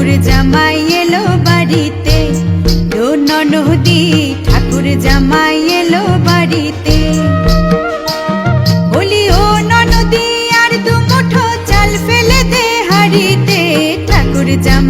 ঠাকুর জামাই এলো বাড়িতে। ও ননদি ঠাকুর জামাই এলো বাড়িতে। বলি, ও ননদি আর দু মুঠো চাল ফেলে দে হাড়িতে। ঠাকুর জামাই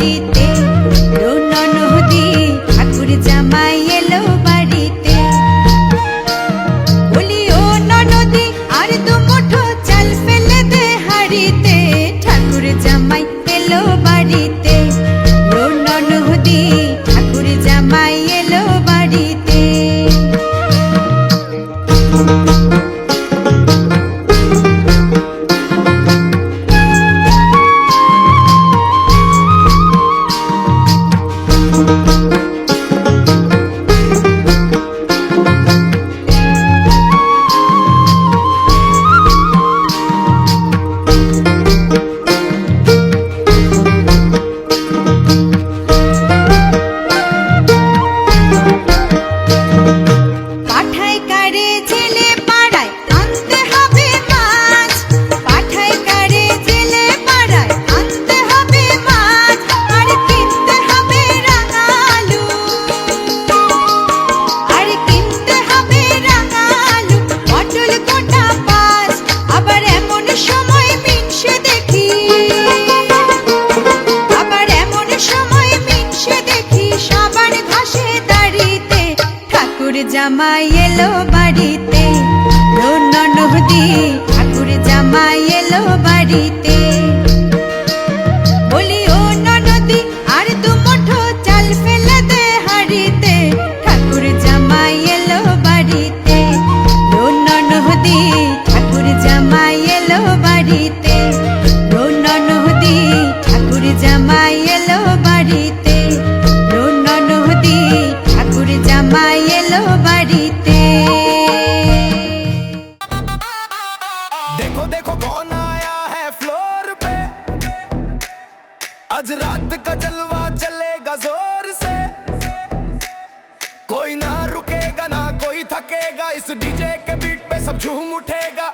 ও ঠাকুর জামাই এলো डीजे के बीट पे सब झूम उठेगा।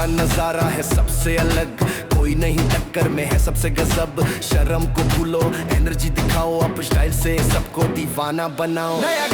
तुम्हारा नज़ारा है सबसे अलग। कोई नहीं टक्कर में है सबसे गजब। शर्म को भूलो, एनर्जी दिखाओ अप स्टाइल से सबको दीवाना बनाओ। नया